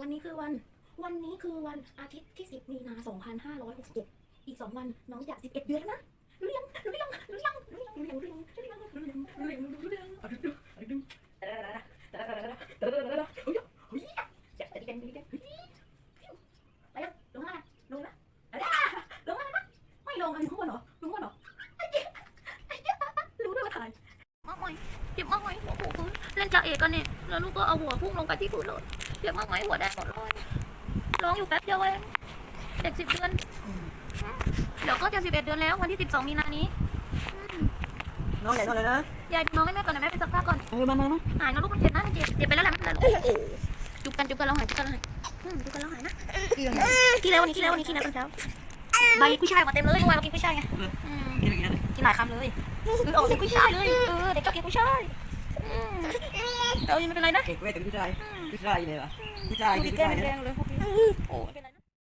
วันนี้คือวัน วันนี้คือวันอาทิตย์ที่สิบมีนาสองพันห้าร้อยหกสิบเจ็ดอีกสองวันน้องจะสิบเอ็ดเดือนแล้วนะรู้ยังรู้ยังรู้ยังรู้ยังรู้ยังรู้ยังรู้ยังรู้ยังรู้ยังรู้ยังรู้ยังรู้ยังอยากจะดีกันดีกันไปยังลงมาลงมาลงมาไม่ลงกันข้างบนเหรอลงบนเหรอรู้ด้วยว่าถ่ายมากไหม เจ็บมากไหมหัวผูกพื้นเล่นจ่าเอกกันเนี่ยแล้วลูกก็เอาหัวพุ่งลงไปที่พื้นเลยเจ็บมากไหมหัวแดงหมดเลยร้องอยู่แป๊บเดียวเองเด็กสิบเดือนเดี๋ยวก็จะสิบเอ็ดเดือนแล้ววันที่สิบสองมีนานี้น้องใหญ่นอนเลยนะยายน้องให้แม่ก่อนนะแม่ไปซักผ้าก่อนเออมามามาหายนะลูกมันเจ็บนะมันเจ็บเจ็บไปแล้วแหละไม่เป็นไรลูกจุบกันจุบกันแล้วหายจุบกันแล้วหายอืมจุบกันแล้วหายนะกินแล้ววันนี้กินแล้ววันนี้กินแล้วตอนเช้าใบกุ้ยช่ายมาเต็มเลยเมื่อวานเรากินกุ้ยช่ายไงอืมกินอะไรกันกินหลายคำเลยเออเอาเด็กกุ้ยช่ายเลยเออเด็ก ผู้ช่เรายังไม่เป็นไรนะเก็กเว้แต่เป็ผู้ชายผู้ชายเลยู่ไหนล่ะผู้ชายอผู้ยู่ที่แรเนี่งเลยพวดีโอ้